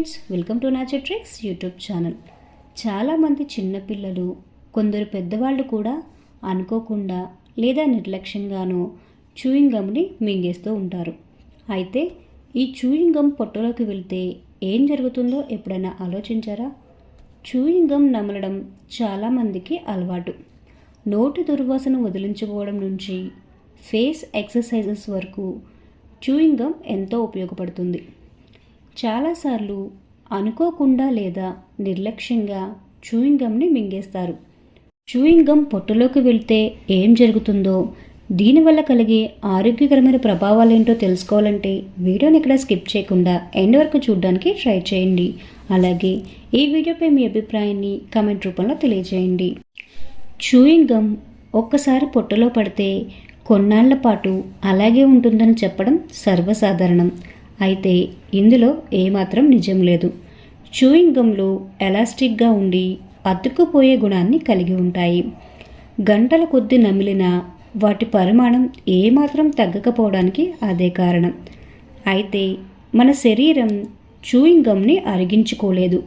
Friends welcome to nature tricks YouTube channel చాలామంది చిన్నపిల్లలు కొందరు పెద్దవాళ్ళు కూడా అనుకోకుండా లేదా నిర్లక్ష్యంగానో చూయింగ్ గమ్ని మింగేస్తూ ఉంటారు. అయితే ఈ చూయింగ్ గమ్ పొట్టలోకి వెళ్తే ఏం జరుగుతుందో ఎప్పుడైనా ఆలోచించారా? చూయింగ్ గమ్ నమలడం చాలామందికి అలవాటు. నోటి దుర్వాసన వదిలించుకోవడం నుంచి ఫేస్ ఎక్సర్సైజెస్ వరకు చూయింగ్ గమ్ ఎంతో ఉపయోగపడుతుంది. చాలాసార్లు అనుకోకుండా లేదా నిర్లక్ష్యంగా చూయింగ్ గమ్ని మింగేస్తారు. చూయింగ్ గమ్ పొట్టులోకి వెళ్తే ఏం జరుగుతుందో దీనివల్ల కలిగే ఆరోగ్యకరమైన ప్రభావాలు ఏంటో తెలుసుకోవాలంటే వీడియోని ఇక్కడ స్కిప్ చేయకుండా ఎండ్ వరకు చూడడానికి ట్రై చేయండి. అలాగే ఈ వీడియోపై మీ అభిప్రాయాన్ని కమెంట్ రూపంలో తెలియజేయండి. చూయింగ్ గమ్ ఒక్కసారి పొట్టలో పడితే కొన్నాళ్ళ పాటు అలాగే ఉంటుందని చెప్పడం సర్వసాధారణం. అయితే ఇందులో ఏమాత్రం నిజం లేదు. చూయింగ్ గమ్లు ఎలాస్టిక్గా ఉండి అతుక్కుపోయే గుణాన్ని కలిగి ఉంటాయి. గంటల కొద్ది నమిలిన వాటి పరిమాణం ఏమాత్రం తగ్గకపోవడానికి అదే కారణం. అయితే మన శరీరం చూయింగ్ గమ్ని అరిగించుకోలేదు.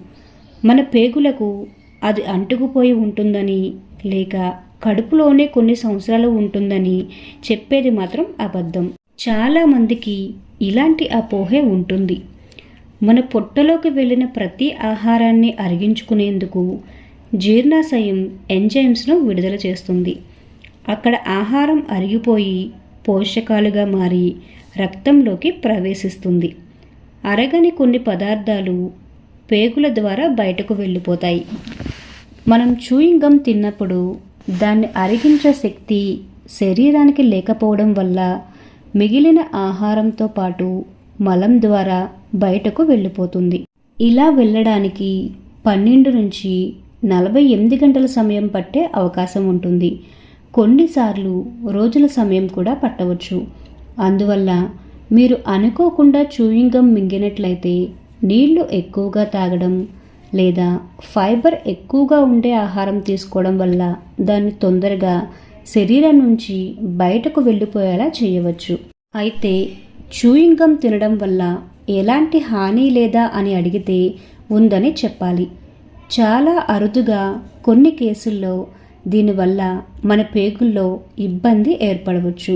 మన పేగులకు అది అంటుకుపోయి ఉంటుందని లేక కడుపులోనే కొన్ని సంవత్సరాలు ఉంటుందని చెప్పేది మాత్రం అబద్ధం. చాలామందికి ఇలాంటి అపోహే ఉంటుంది. మన పొట్టలోకి వెళ్ళిన ప్రతి ఆహారాన్ని అరిగించుకునేందుకు జీర్ణాశయం ఎంజైమ్స్ను విడుదల చేస్తుంది. అక్కడ ఆహారం అరిగిపోయి పోషకాలుగా మారి రక్తంలోకి ప్రవేశిస్తుంది. అరగని కొన్ని పదార్థాలు పేగుల ద్వారా బయటకు వెళ్ళిపోతాయి. మనం చూయింగ్ గమ్ తిన్నప్పుడు దాన్ని అరిగించే శక్తి శరీరానికి లేకపోవడం వల్ల మిగిలిన ఆహారంతో పాటు మలం ద్వారా బయటకు వెళ్ళిపోతుంది. ఇలా వెళ్ళడానికి పన్నెండు నుంచి నలభై ఎనిమిది గంటల సమయం పట్టే అవకాశం ఉంటుంది. కొన్నిసార్లు రోజుల సమయం కూడా పట్టవచ్చు. అందువల్ల మీరు అనుకోకుండా చూయింగ్ గమ్ మింగినట్లయితే నీళ్ళు ఎక్కువగా తాగడం లేదా ఫైబర్ ఎక్కువగా ఉండే ఆహారం తీసుకోవడం వల్ల దాన్ని తొందరగా శరీరం నుంచి బయటకు వెళ్ళిపోయేలా చేయవచ్చు. అయితే చూయింగ్ గమ్ తినడం వల్ల ఎలాంటి హాని లేదా అని అడిగితే ఉందని చెప్పాలి. చాలా అరుదుగా కొన్ని కేసుల్లో దీనివల్ల మన పేగుల్లో ఇబ్బంది ఏర్పడవచ్చు.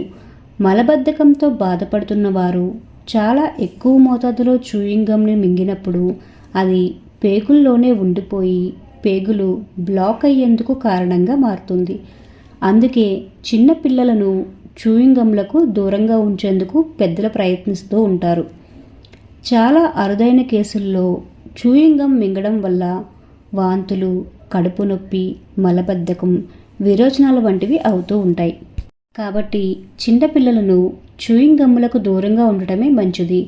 మలబద్ధకంతో బాధపడుతున్న వారు చాలా ఎక్కువ మోతాదులో చూయింగ్ గమ్ని మింగినప్పుడు అది పేగుల్లోనే ఉండిపోయి పేగులు బ్లాక్ అయ్యేందుకు కారణంగా మారుతుంది. అందుకే చిన్న పిల్లలను దూరంగా ఉంచేందుకు పెద్దలు ప్రయత్నిస్తూ ఉంటారు. చాలా అరుదైన కేసుల్లో చూయింగం గమ్ మింగడం వల్ల వాంతులు కడుపు నొప్పి మలబద్ధకం విరోచనాలు వంటివి అవుతూ ఉంటాయి. కాబట్టి చిన్నపిల్లలను చూయింగ్ గమ్ములకు దూరంగా ఉండటమే మంచిది.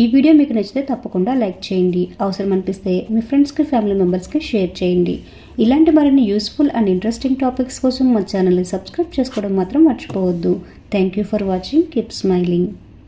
ఈ వీడియో మీకు నచ్చితే తప్పకుండా లైక్ చేయండి. అవసరం అనిపిస్తే మీ ఫ్రెండ్స్కి ఫ్యామిలీ మెంబర్స్కి షేర్ చేయండి. ఇలాంటి మరిన్ని యూస్ఫుల్ అండ్ ఇంట్రెస్టింగ్ టాపిక్స్ కోసం మా ఛానల్ని సబ్స్క్రైబ్ చేసుకోవడం మాత్రం మర్చిపోవద్దు. Thank you for watching keep smiling